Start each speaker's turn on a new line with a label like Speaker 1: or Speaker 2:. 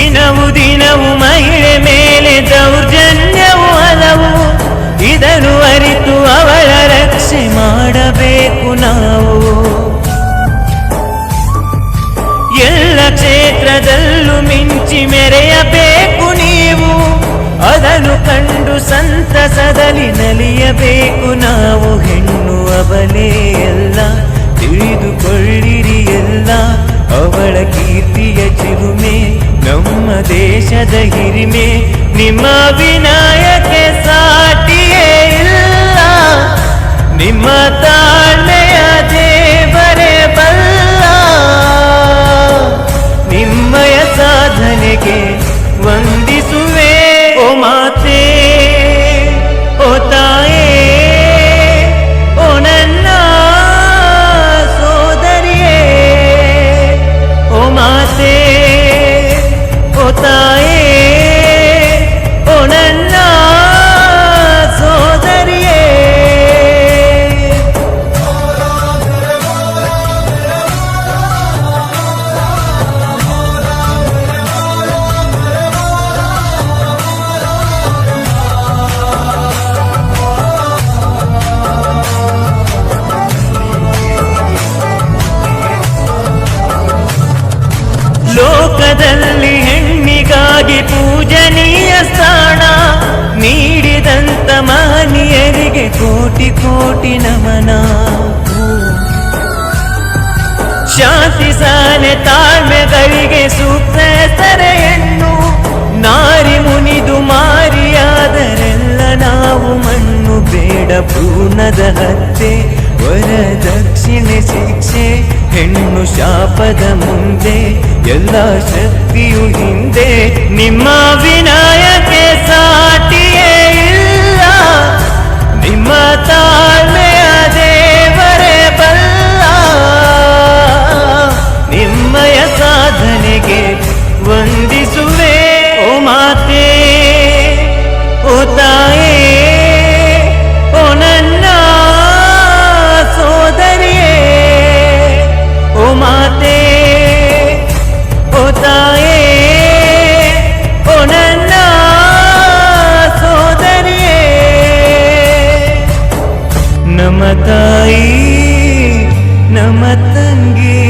Speaker 1: ದಿನವು ದಿನವು ಮಹಿಳೆ ದೇಶದ ಹಿರಿಮೆ ನಿಮ್ಮ ವಿನಾಯಕ್ಕೆ ಲೋಕದಲ್ಲಿ ಹೆಣ್ಣಿಗಾಗಿ ಪೂಜನೀಯ ಸ್ಥಾನ ನೀಡಿದಂತ ಮಹನೀಯರಿಗೆ ಕೋಟಿ ಕೋಟಿ ನಮನ. ಶಾಂತಿ ಸಾನೆ ತಾಳ್ಮೆಗಳಿಗೆ ಸೂಕ್ತ ಹೆಸರೆಯನ್ನು ನಾರಿ ಮುನಿದು ಮಾರಿಯಾದರೆಲ್ಲ ನಾವು ಮಣ್ಣು ಬೇಡ ಪೂರ್ಣದ ಹತ್ಯೆ. ವರದಕ್ಷಿಣೆ ಶಿಕ್ಷೆ ಹೆಣ್ಣು ಶಾಪದ ಮುಂದೆ ಎಲ್ಲ ಶಕ್ತಿಯು ಹಿಂದೆ. ನಿಮ್ಮ ವಿನಾಯಕ್ಕೆ ನಮ್ಮ ತಾಯಿ ನಮ್ಮ ತಂಗಿ